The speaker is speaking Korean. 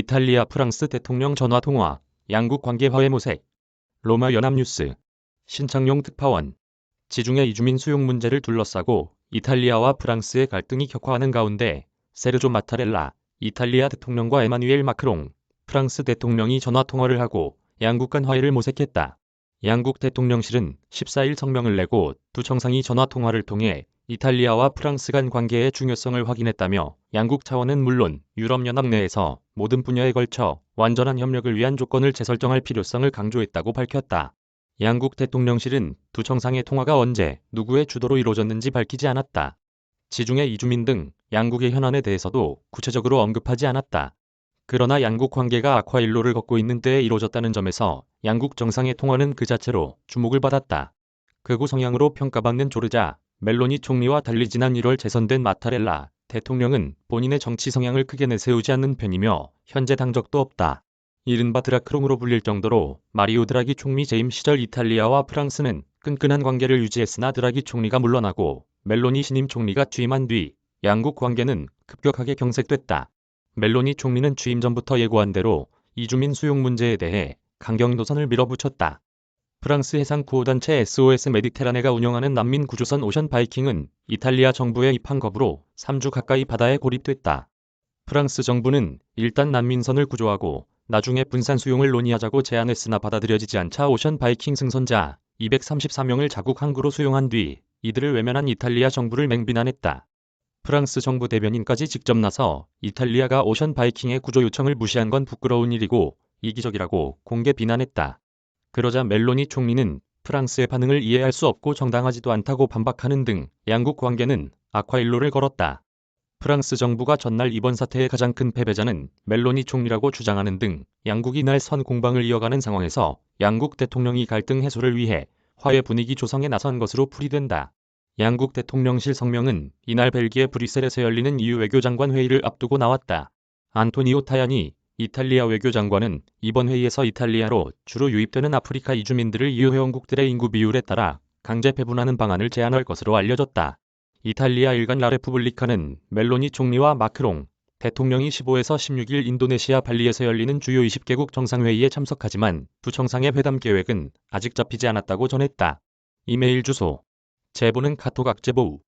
이탈리아 프랑스 대통령 전화 통화, 양국 관계 화해 모색. 로마 연합뉴스. 신창용 특파원. 지중해 이주민 수용 문제를 둘러싸고 이탈리아와 프랑스의 갈등이 격화하는 가운데 세르조 마타렐라 이탈리아 대통령과 에마누엘 마크롱 프랑스 대통령이 전화 통화를 하고 양국 간 화해를 모색했다. 양국 대통령실은 14일 성명을 내고 두 정상이 전화 통화를 통해 이탈리아와 프랑스 간 관계의 중요성을 확인했다며 양국 차원은 물론 유럽연합 내에서 모든 분야에 걸쳐 완전한 협력을 위한 조건을 재설정할 필요성을 강조했다고 밝혔다. 양국 대통령실은 두 정상의 통화가 언제 누구의 주도로 이루어졌는지 밝히지 않았다. 지중해 이주민 등 양국의 현안에 대해서도 구체적으로 언급하지 않았다. 그러나 양국 관계가 악화일로를 걷고 있는 때에 이루어졌다는 점에서 양국 정상의 통화는 그 자체로 주목을 받았다. 극우 성향으로 평가받는 조르자 멜로니 총리와 달리 지난 1월 재선된 마타렐라 대통령은 본인의 정치 성향을 크게 내세우지 않는 편이며 현재 당적도 없다. 이른바 드라크롱으로 불릴 정도로 마리오 드라기 총리 재임 시절 이탈리아와 프랑스는 끈끈한 관계를 유지했으나 드라기 총리가 물러나고 멜로니 신임 총리가 취임한 뒤 양국 관계는 급격하게 경색됐다. 멜로니 총리는 취임 전부터 예고한 대로 이주민 수용 문제에 대해 강경 노선을 밀어붙였다. 프랑스 해상 구호단체 SOS 메디테라네가 운영하는 난민 구조선 오션 바이킹은 이탈리아 정부의 입항 거부로 3주 가까이 바다에 고립됐다. 프랑스 정부는 일단 난민선을 구조하고 나중에 분산 수용을 논의하자고 제안했으나 받아들여지지 않자 오션 바이킹 승선자 234명을 자국 항구로 수용한 뒤 이들을 외면한 이탈리아 정부를 맹비난했다. 프랑스 정부 대변인까지 직접 나서 이탈리아가 오션 바이킹의 구조 요청을 무시한 건 부끄러운 일이고 이기적이라고 공개 비난했다. 그러자 멜로니 총리는 프랑스의 반응을 이해할 수 없고 정당하지도 않다고 반박하는 등 양국 관계는 악화일로를 걸었다. 프랑스 정부가 전날 이번 사태의 가장 큰 패배자는 멜로니 총리라고 주장하는 등 양국이 날 선 공방을 이어가는 상황에서 양국 대통령이 갈등 해소를 위해 화해 분위기 조성에 나선 것으로 풀이된다. 양국 대통령실 성명은 이날 벨기에 브뤼셀에서 열리는 EU 외교장관 회의를 앞두고 나왔다. 안토니오 타야니 이탈리아 외교장관은 이번 회의에서 이탈리아로 주로 유입되는 아프리카 이주민들을 EU 회원국들의 인구 비율에 따라 강제 배분하는 방안을 제안할 것으로 알려졌다. 이탈리아 일간 라레푸블리카는 멜로니 총리와 마크롱 대통령이 15에서 16일 인도네시아 발리에서 열리는 주요 20개국 정상회의에 참석하지만 두 정상의 회담 계획은 아직 잡히지 않았다고 전했다. 이메일 주소 제보는 카톡 악제보우